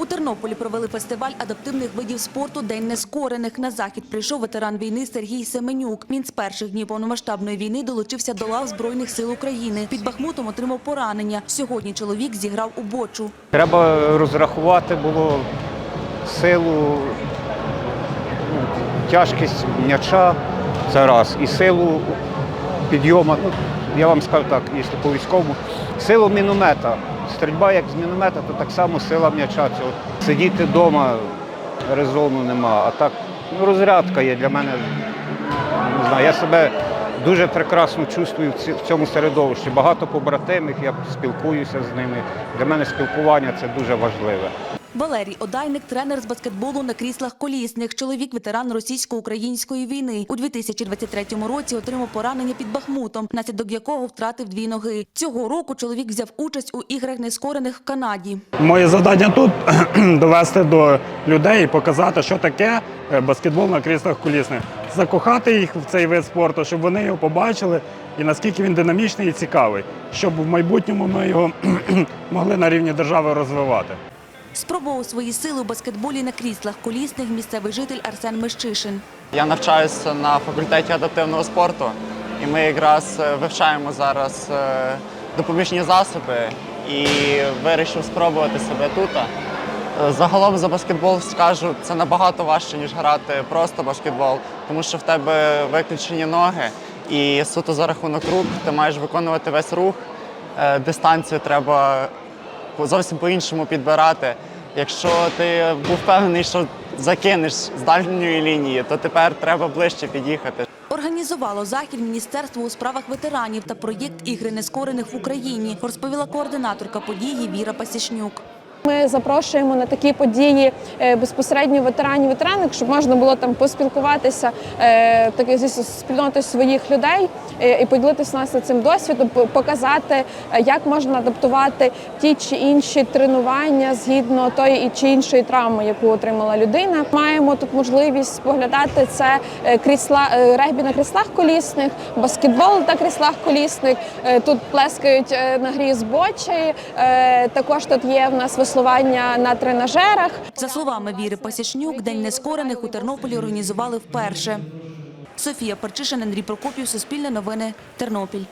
У Тернополі провели фестиваль адаптивних видів спорту День нескорених. На захід прийшов ветеран війни Сергій Семенюк. Він з перших днів повномасштабної війни долучився до лав Збройних сил України. Під Бахмутом отримав поранення. Сьогодні чоловік зіграв у бочу. Треба розрахувати було силу, тяжкість м'яча, це раз, і силу підйому. Ну, я вам скажу так, якщо по військовому, силу міномета. Стрільба як з міномета, то так само сила м'яча. цього. Сидіти вдома резону нема. А так, ну, розрядка є для мене. Не знаю, я себе дуже прекрасно чувствую в цьому середовищі. Багато побратимів, я спілкуюся з ними. Для мене спілкування це дуже важливе. Валерій Одайник, тренер з баскетболу на кріслах колісних. Чоловік ветеран російсько-української війни. У 2023 році отримав поранення під Бахмутом, внаслідок якого втратив дві ноги. Цього року чоловік взяв участь у іграх нескорених в Канаді. Моє завдання тут довести до людей і показати, що таке е, баскетбол на кріслах колісних. Закохати їх в цей вид спорту, щоб вони його побачили і наскільки він динамічний і цікавий, щоб в майбутньому ми його могли на рівні держави розвивати. Спробував свої сили у баскетболі на кріслах колісних місцевий житель Арсен Мещишин. Я навчаюся на факультеті адаптивного спорту, і ми якраз е, вивчаємо зараз е, допоміжні засоби і вирішив спробувати себе тут. Е, Загалом за баскетбол скажу, це набагато важче, ніж грати просто баскетбол, тому що в тебе виключені ноги, і суто за рахунок рук ти маєш виконувати весь рух. Дистанцію треба зовсім по-іншому підбирати. Якщо ти був впевнений, що закинеш з дальньої лінії, то тепер треба ближче під'їхати. Організувало захід Міністерство у справах ветеранів та проєкт Ігри нескорених в Україні, розповіла координаторка події Віра Пасічнюк. Ми запрошуємо на такі події е, безпосередньо ветеранів ветеранок, щоб можна було там поспілкуватися е, таки зі спільнотою своїх людей е, і поділитися власне цим досвідом, показати, як можна адаптувати ті чи інші тренування згідно тої чи іншої травми, яку отримала людина. Маємо тут можливість споглядати це крісла регбі на кріслах колісних, баскетбол на кріслах колісних. Тут плескають на грі з бочі. Е, Також тут є в нас веслування на тренажерах. За словами Віри Пасічнюк, День нескорених у Тернополі організували вперше. Софія Парчишин, Андрій Прокопів, Суспільне новини, Тернопіль.